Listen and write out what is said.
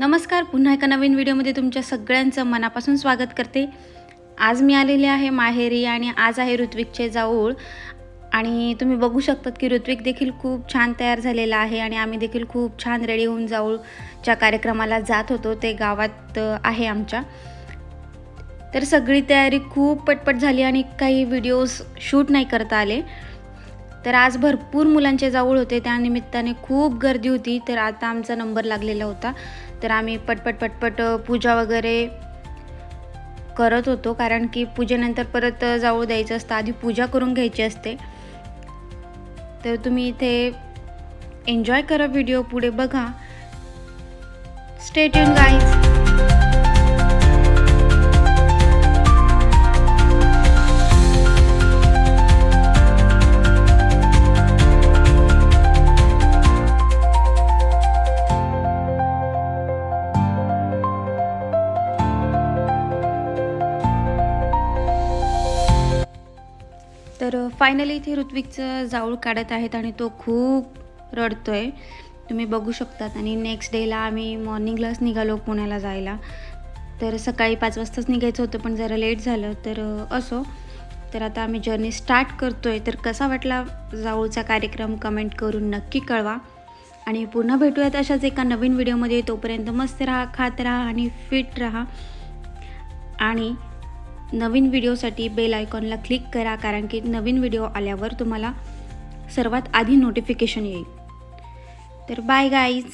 नमस्कार पुन्हा एका नवीन व्हिडिओमध्ये तुमच्या सगळ्यांचं मनापासून स्वागत करते. आज मी आलेले आहे माहेरी आणि आज आहे ऋत्विकचे जाऊळ. आणि तुम्ही बघू शकतात की ऋत्विक देखील खूप छान तयार झालेला आहे आणि आम्ही देखील खूप छान रेडी होऊन जाऊळच्या कार्यक्रमाला जात होतो. ते गावात आहे आमच्या. तर सगळी तयारी खूप पटपट झाली आणि काही व्हिडिओज शूट नाही करता आले. तर आज भरपूर मुलांचे जाऊळ होते. त्यानिमित्ताने खूप गर्दी होती. तर आता आमचा नंबर लागलेला होता. तर आम्ही पटपट पटपट पूजा वगैरे करत होतो. कारण की पूजेनंतर परत जाऊळ द्यायचं असतं. आधी पूजा करून घ्यायची असते. तर तुम्ही इथे एन्जॉय करा व्हिडिओ पुढे बघा. स्टेट युन गाईज तर फायनली इथे ऋत्विकचं जाऊळ काढत आहेत आणि तो खूप रडतोय. तुम्ही बघू शकतात. आणि नेक्स्ट डेला आम्ही मॉर्निंगलाच निघालो पुण्याला जायला. तर सकाळी पाच वाजताच निघायचं होतं पण जरा लेट झालं. तर असो. तर आता आम्ही जर्नी स्टार्ट करतोय. तर कसा वाटला जाऊळचा कार्यक्रम? कमेंट करून नक्की कळवा. आणि पुन्हा भेटूयात अशाच एका नवीन व्हिडिओमध्ये तोपर्यंत मस्त राहा खात राहा आणि फिट राहा. आणि नवीन व्हिडिओसाठी बेल आयकॉनला क्लिक करा कारण की नवीन व्हिडिओ आल्यावर तुम्हाला सर्वात आधी नोटिफिकेशन येईल. तर बाय गाईज